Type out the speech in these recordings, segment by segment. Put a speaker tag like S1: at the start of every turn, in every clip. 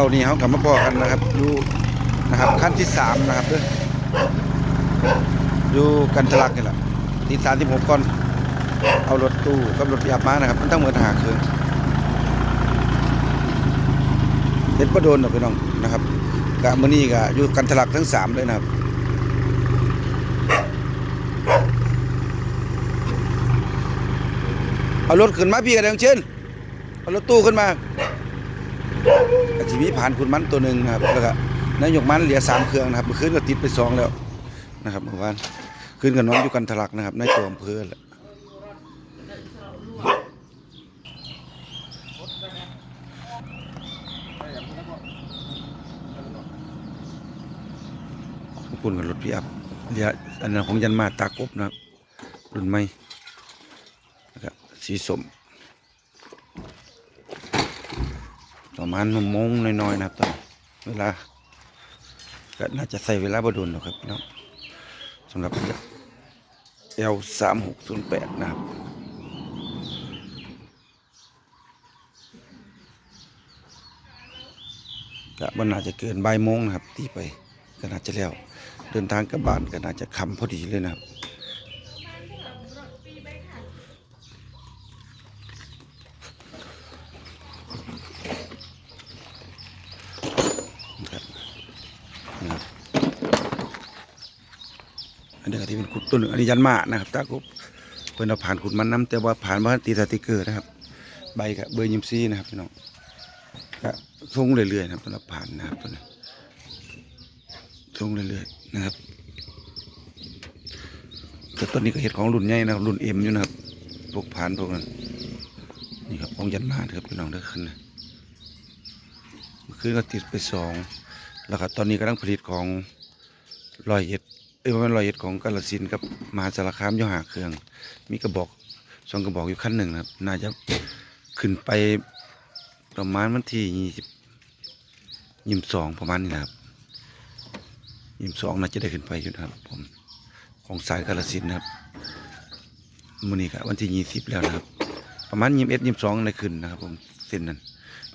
S1: าร์นี้เขากลับมาพอกันนะครับอยู่นะครับขั้นที่สามนะครับเด้ออยู่กันทะลักนี่แหละที่สามที่หกก่อนเอารถตู้กับรถยับมานะครับมันต้องเหมือนหาครื่องเด็ดประโดนหรอกพี่น้องนะครับกะมือนี้กะอยู่กันทะลักทั้งสามเลยนะครับเอารถขึ้นมาพี่กันเดงเช่นเอารถตู้ขึ้นมา อาชีมีผ่านคุณมันตัวหนึ่งนะครับแล้วก็นายกมันเหลือสามเครื่องนะครับเมื่อคืนก็ติดไปสองแล้วนะครับเมื่อวานขึ้นกับน้องอยู่กันทะลักนะครับในตัวอำเภอแหละขอบคุณกับรถพี่อัพเหลืออันนั้นของยันมาตากบนะครับ รุ่นใหม่นะครับสีสม ประมาณมงน้อยๆนะครับตอนเวลาก็น่าจะใส่เวลาบดนหรอกครับพี่น้องสำหรับเอลสามหกศูนย์แปดนะครับก็มันน่าจจะเกินบ่ายโมงนะครับตีไปก็น่าจะแล้ว เดินทางกลับบ้านก็น่าจะค่ำพอดีเลยนะครับนะครับอั นนี้ก็ที่เป็นขุดต้นหนึ่งอันนี้ยันมานะครับตาคุบเพิ่นเอาผ่านขุดมันน้ำแต่ว่าผ่านมาตีสติกเกอร์นะครับ ใบกับเบอร์ยิมซีนะครับพี่น้องก็ส่งเรื่อยๆนะครับสำหรับผ่านนะครับตัวนี้ส่งเรื่อยๆนะครับแต่ตอนนี้ก็เห็ดของรุ่นใหญ่นะครับรุ่นเอ็มอยู่นะครับพวกผ่านพวกนั้นนี่ครับองยันมาะครับพี่น้องเด้อขึ้นนะเมื่อคืนก็ติดไปสองแล้วก็ตอนนี้กำลังผลิตของรอยเอ็ด เอ้ยมันรอยเอ็ดของกาลสินธุ์กับมหาสารคามอยหาเครื่อง มีกระบอกสองกระบอกอยู่ขั้นหนึ่งนะครับ น่าจะขึ้นไปประมาณวันที่ยี่สิบยี่สิบสองประมาณนี้นะครับยี่สิบสองน่าจะได้ขึ้นไปอยู่นะครับ ผมของสายกาลสินต์นะครับมื้อนี้ก็วันที่ยี่สิบแล้วนะครับ ประมาณยี่สิบเอ็ดยี่สิบสองในขึ้นนะครับ ผมเส้นนั้น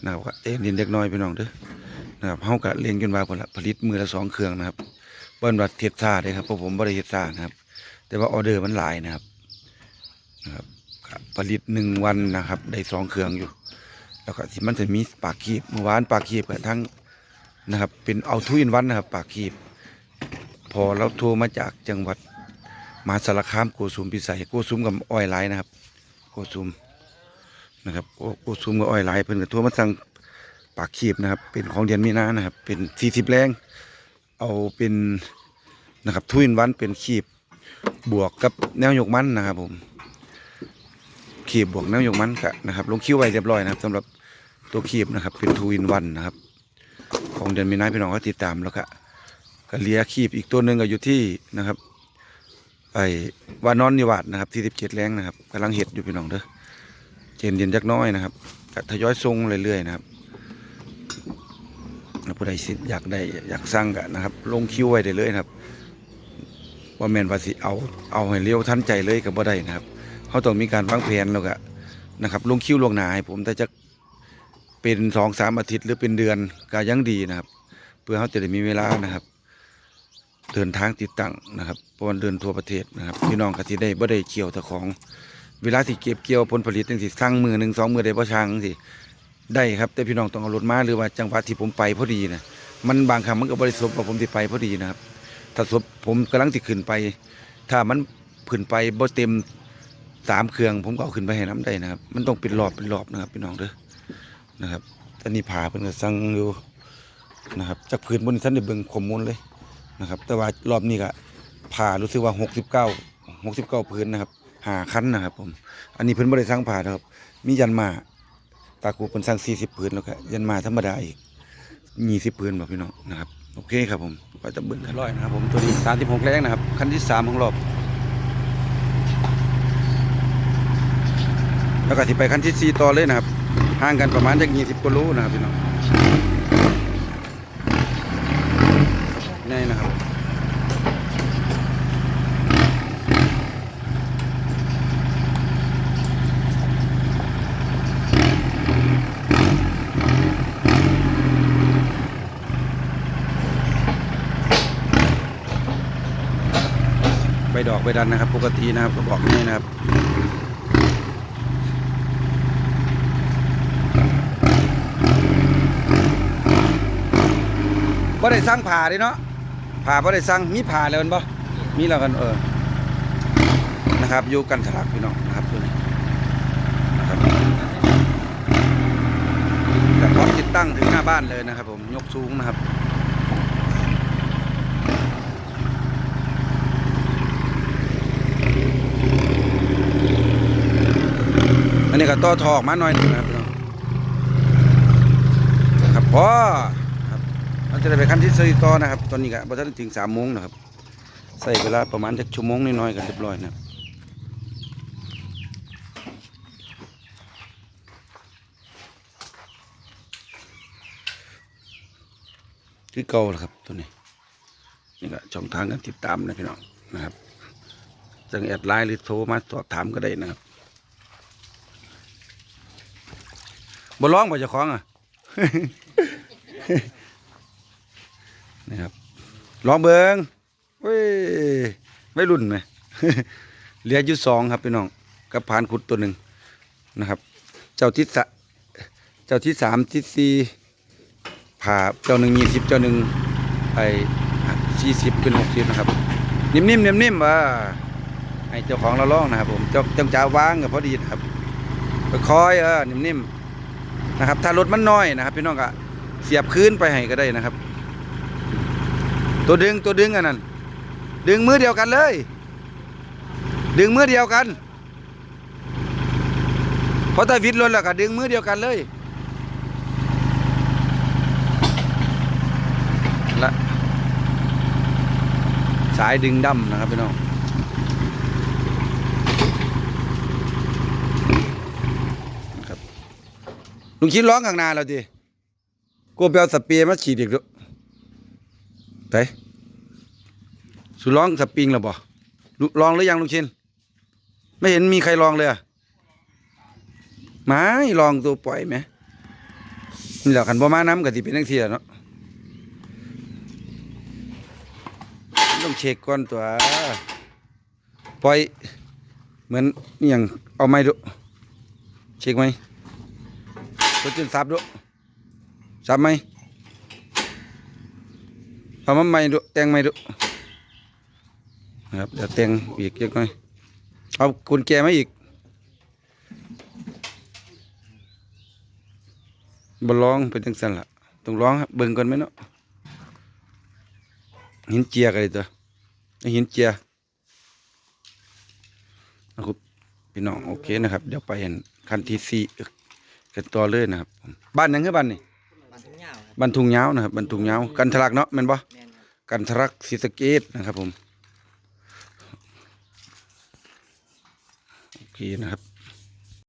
S1: นะครับเอ๊ะเรียนเด็กน้อยพี่น้องเด้อนะครับเฮาก็เรียนกันมาผลผลิตมือละสองเครื่องนะครับ เปิ้นว่าเทียดซ่าเด้ครับเพราะผมบ่ได้เฮ็ดซ่านะครับ แต่ว่าออเดอร์มันหลายนะครับนะครับผลิตหนึ่งวันนะครับ ได้สองเครื่องอยู่ แล้วก็ที่มันจะมีปากคีบเมื่อวานปากคีบกับทั้งนะครับ เป็นเอาทุยนวันนะครับ ปากคีบ พอเราโทรมาจากจังหวัดมหาสารคามโกสุมพิสัยโกสุมกับอ้อยไลนะครับ โกสุมนะครับโอ้ซุมกับอ้อยหลายเพิ่นก็โทั่วมาสั่งปากขีบนะครับ เป็นของเดือนมีนานะครับ เป็นสี่สิบแรง เอาเป็นนะครับทุยนวันเป็นขีบบวกกับแนวยกมันนะครับ ผม ขีบบวกแนวยกมันกะนะครับ ลงคิวไว้เรียบร้อยนะครับสำหรับตัวขีบนะครับ เป็นทูอินวันนะครับ ของเดือนมีนาพี่น้องก็ติดตามแล้วก็ก็เลียขีบอีกตัวหนึ่งก็อยู่ที่นะครับไอ้วานอนนิวาดนะครับที่สิบเจ็ดแรงนะครับกำลังเห็ดอยู่พี่น้องเด้อเย็นเย็นจักน้อยนะครับทยอยส่งเรื่อยๆนะครับ ผู้ใดสิอยากได้อยากสร้างกันนะครับ ลงคิวไว้ได้เลยนะครับว่าแมนว่าสิเอาเอาให้เร็วทันใจเลยก็บ่ได้นะครับเขาต้องมีการวางแผนแล้วก็นะครับ ลงคิวลงหนาให้ผมแต่จะเป็นสองสามอาทิตย์หรือเป็นเดือนก็ยังดีนะครับ เพื่อเขาจะได้มีเวลานะครับเดินทางติดตั้งนะครับเพราะว่าเดินทั่วประเทศนะครับพี่น้องก็สิได้บ่ได้เกี่ยวแต่ของ เวลาที่เก็บเกี่ยวผลผลิตจังสิสั่งมือหนึ่งสองมือได้บ่ช่างสิ ได้ครับ แต่พี่น้องต้องเอารถมาหรือว่าจังหวะที่ผมไปพอดีนะมันบางครั้งมันก็บริสุทธิ์ว่าผมที่ไปพอดีนะครับ ถ้าสมผมกำลังติขึ้นไป ถ้ามันขึ้นไปบ่เต็มสามเครื่องผมก็เอาขึ้นไปให้น้ำได้นะครับ มันต้องเป็นรอบเป็นรอบนะครับ พี่น้องเด้อนะครับตอนนี้ผ่าเพิ่นก็สั่งอยู่นะครับจากพื้นบนท่านได้เบิ่งข้อมูลเลยนะครับ แต่ว่ารอบนี้ก็ผ่ารู้สึกว่าหกสิบเก้าหกสิบเก้าพื้นนะครับหาคันนะครับ ผม อันนี้เพิ่นบ่ได้สร้างผ่านะครับ มียันมา ตากูเป็นสั่งสี่สิบพื้นแล้วก็ยันมาธรรมดาอีกยี่สิบพื้นบอกพี่น้องนะครับโอเคครับผมก็จะเบิ่งกันร้อยนะครับผมตัวนี้สามสิบหกแรงนะครับคันที่สามของรอบแล้วก็ที่ไปคันที่สี่ต่อเลยนะครับห่างกันประมาณจากยี่สิบกิโลนะครับพี่น้อง ดอกใบดันนะครับ ปกตินะครับก็บอกนี่นะครับบ่ได้สั่งผ่าเด้เนาะผ่าบ่ได้สั่งมีผ่าแล้วแมันบ่มีแล้วกันเออนะครับอยู่กันทะลักพี่น้องนะครับตัวนี้นะครับแต่พร้อมติดตั้งถึงหน้าบ้านเลยนะครับ ผมยกสูงนะครับ นี้ก็ต่อทอกมาหน่อยหนึงนะครับพี่น้องครับพอครับเราจะได้ไปขั้นที่สี่ต่อนะครับ ตอนนี้ก็บ่ทันถึงสามโมงนะครับ ใส่เวลาประมาณจักชั่วโมงน้อยๆกันเรียบร้อยนะครับคือเก่าแหละครับตัวนี้นี่ก็ช่องทางการติดตามนะพี่น้องนะครับจังแอดไลน์หรือโทรมาสอบถามก็ได้นะครับ บ่ร้องบ่เจ้าของอะนะครับลองเบิงเว้ยไม่รุ่นไหมเหลืออยู่สองครับพี่น้องกับผานขุดตัวหนึ่งนะครับ เจ้าที่สะเจ้าที่สามที่สี่ผ่าเจ้าหนึ่งยี่สิบเจ้าหนึ่งไอ้สี่สิบเป็นหกสิบนะครับ นิ่มๆนิ่มๆว่าให้เจ้าของเราลองนะครับผมเจ้าเจ้าจ้าวางกับพอดีนะครับคอยเออนิ่มๆ นะครับ ถ้ารถมันน้อยนะครับ พี่น้องก็เสียบคืนไปให้ก็ได้นะครับ ตัวดึงตัวดึงอันนั้น ดึงมือเดียวกันเลย ดึงมือเดียวกันเพราะถ้าวิดรถแล้วก็ดึงมือเดียวกันเลยละสายดึงดำนะครับพี่น้องนะครับ ลุงคิดร้องข้างหน้าเราดิกูไปเอาสเปรย์มาฉีดอีกด้วยไปสุร้องสปริงแล้วบ่ลองหรือยังลุงชินไม่เห็นมีใครลองเลยอะม่ลองตัวปล่อยไหมนี่แหละขันบ่มาน้ำกับที่เป็นทั้งทีแหละเนาะต้องเช็คก่อนตัวปล่อยเหมือนอย่างเอาไม้ดูเช็คไหม ตัวจนสับดูสับไหมเอามาใหม่ดูแตงใหม่ดูครับเดี๋ยวแตงอีกเล็กน้อยเอากุญแจมาอีกบร้องเป็นจังสันละต้องร้องครับเบิ่งก่อนไหมเนาะหินเจียกันเลยตัวเอาหินเจียนะครับพี่น้องโอเคนะครับ เดี๋ยวไปเห็นคันที่สี่ กันต่อเลยนะครับผมบ้านหยังคือบ้านนี่
S2: บ้านทุ่งเหงาครับ
S1: บ้านทุ่งยาวนะครับบ้านทุ่งยาวกันทะลักเนาะแม่นบ่
S2: แม่นครับ
S1: กันทะลักศรีสะเกษนะครับผมโอเคนะครับ